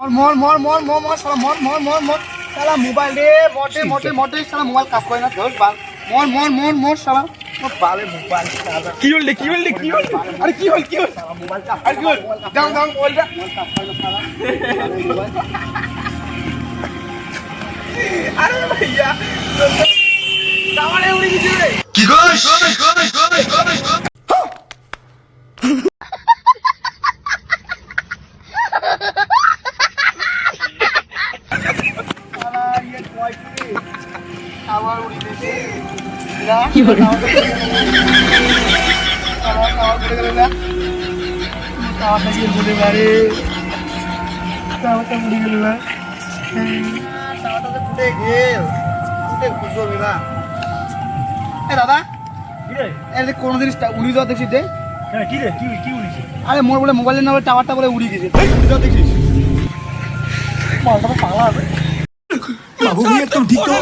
মর মর মর মর মর সালা মর মর মর মর সালা মোবাইল রে মটে মটে মটে সালা মোবাইল কাজ করে না ধর বাল মর মর মর মর সালা মোর বালে মোবাইল কি হল কি হল কি হল আরে কি হল কি হল মোবাইল কাজ আরে কি হল দাও দাও মোবাইলটা আরে ভাইয়া দাওয়ারে উড়ে গেছে রে সালা উড়ি দিছে কি হলো? করে গেল না খাওয়াটা গিয়ে বলে বারে খাওয়াটা উড়ে গেল না খাওয়াটা তো ফুটে গেল ফুটে বুঝব না এ দাদা কি রে? কোনো জিনিসটা উড়ি যাওয়া দেখছিস দে কি রে? কি কি আরে মোর বলে মোবাইলের নামে টাওয়ারটা বলে উড়ি গেছে। উড়ি যাওয়া দেখছিস মালটা बाबू भी ठीक हो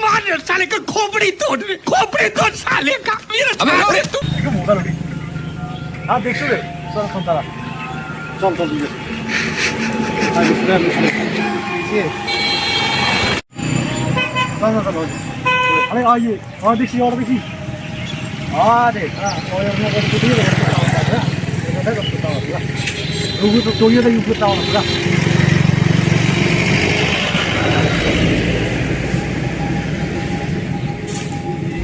मार साले का खोपड़ी तोड़ खोपड़ी तोड़ साले का मेरा अबे तू एकदम मोटा लगी हाँ देख सुन चल फ़ोन तारा चल चल दीजिए हाँ दूसरा ये चल चल अरे आइए और देखिए और देखिए आ देख और अपना कर दीजिए रुको तो तो ये तो यूँ करता हूँ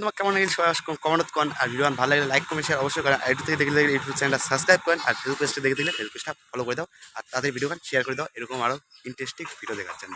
তোমার কেমন লাগে সবাই কমেন্ট করেন। আর ভিডিও ভালো লাগলে লাইক কমেন্ট শেয়ার অবশ্যই করেন। আর ইউটিউব থেকে দেখলে ইউটিউব চ্যানেলটা সাবস্ক্রাইব করেন। আর ফেসবুক পেজটা দেখে দিলে ফেসবুক পেজটা ফলো করে দাও। আর তাদের ভিডিও শেয়ার করে দাও। এরকম আরও ইন্টারেস্টিং ভিডিও দেখার জন্য।